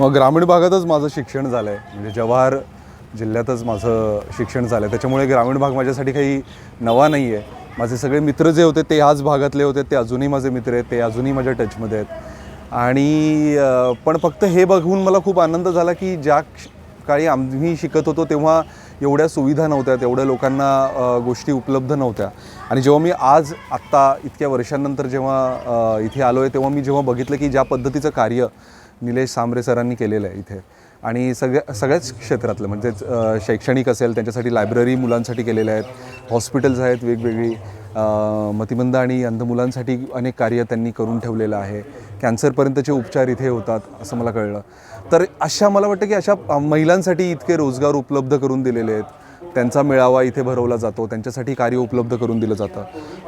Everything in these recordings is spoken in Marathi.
मग ग्रामीण भागातच माझं शिक्षण झालं आहे म्हणजे जवाहर जिल्ह्यातच माझं शिक्षण झालं आहे त्याच्यामुळे ग्रामीण भाग माझ्यासाठी काही नवा नाही आहे माझे सगळे मित्र जे होते ते ह्याच भागातले होते. ते अजूनही माझे मित्र आहेत. ते अजूनही माझ्या टचमध्ये आहेत. आणि पण फक्त हे बघून मला खूप आनंद झाला की ज्या काळी आम्ही शिकत होतो तेव्हा एवढ्या सुविधा नव्हत्या. तेवढ्या लोकांना गोष्टी उपलब्ध नव्हत्या. आणि जेव्हा मी आज आत्ता इतक्या वर्षांनंतर जेव्हा इथे आलो आहे तेव्हा मी जेव्हा बघितलं की ज्या पद्धतीचं कार्य निलेश सांबरे सरांनी केलेलं आहे इथे. आणि सगळ्या सगळ्याच क्षेत्रातलं म्हणजेच शैक्षणिक असेल त्यांच्यासाठी लायब्ररी मुलांसाठी केलेल्या आहेत. हॉस्पिटल्स आहेत वेगवेगळी. मतिमंद आणि अंध मुलांसाठी अनेक कार्य त्यांनी करून ठेवलेलं आहे. कॅन्सरपर्यंतचे उपचार इथे होतात असं मला कळलं. तर अशा मला वाटतं की अशा महिलांसाठी इतके रोजगार उपलब्ध करून दिलेले आहेत. त्यांचा मेळावा इथे भरवला जातो त्यांच्यासाठी कार्य उपलब्ध करून दिलं जातं.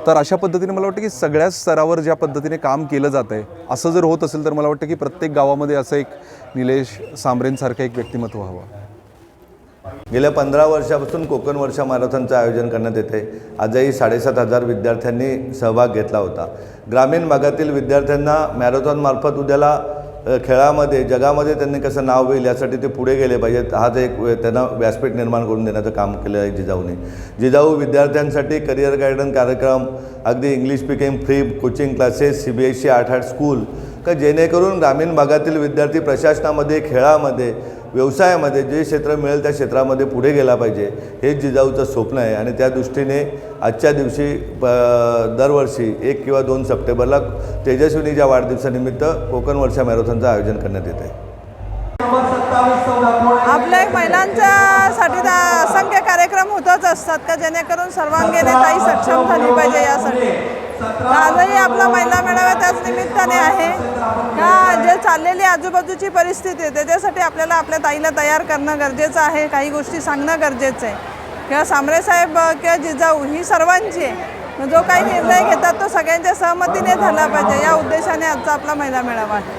तर अशा पद्धतीने मला वाटतं की सगळ्याच स्तरावर ज्या पद्धतीने काम केलं जातं आहे असं जर होत असेल तर मला वाटतं की प्रत्येक गावामध्ये असं एक निलेश सांबरेंसारखं एक व्यक्तिमत्व हवं. गेल्या पंधरा वर्षापासून कोकण वर्षा मॅरेथॉनचं आयोजन करण्यात येते आजही साडेसात हजार विद्यार्थ्यांनी सहभाग घेतला होता. ग्रामीण भागातील विद्यार्थ्यांना मॅरेथॉनमार्फत उद्याला खेळामध्ये जगामध्ये त्यांनी कसं नाव होईल यासाठी ते पुढे गेले पाहिजेत. हाच एक त्यांना व्यासपीठ निर्माण करून देण्याचं काम केलं आहे जिजाऊने. जिजाऊ विद्यार्थ्यांसाठी करिअर गायडन कार्यक्रम अगदी English speaking free coaching classes C B S C आठ आठ स्कूल का जेणेकरून ग्रामीण भागातील विद्यार्थी प्रशासनामध्ये खेळामध्ये व्यवसायामध्ये जे क्षेत्र मिळेल त्या क्षेत्रामध्ये पुढे गेला पाहिजे हेच जिजाऊचं स्वप्न आहे. आणि त्या दृष्टीने आजच्या दिवशी प दरवर्षी एक किंवा दोन सप्टेंबरला तेजस्विनीच्या वाढदिवसानिमित्त कोकण वर्षा मॅरेथॉनचं आयोजन करण्यात येत आहे आपल्या महिलांच्यासाठी तर असंख्य कार्यक्रम होतच असतात का? जेणेकरून सर्वांगीने ताई सक्षम झाली पाहिजे यासाठी. आजही आपला महिला मेळावा त्याच निमित्ताने आहे. का जे चाललेली आजूबाजूची परिस्थिती आहे त्याच्यासाठी आपल्याला आपल्या ताईला तयार करणं गरजेचं आहे काही गोष्टी सांगणं गरजेचं आहे. किंवा सांबरे साहेब किंवा जिजाऊ ही सर्वांची आहे. जो काही निर्णय घेतात तो सगळ्यांच्या सहमतीने झाला पाहिजे. या उद्देशाने आजचा आपला महिला मेळावा आहे.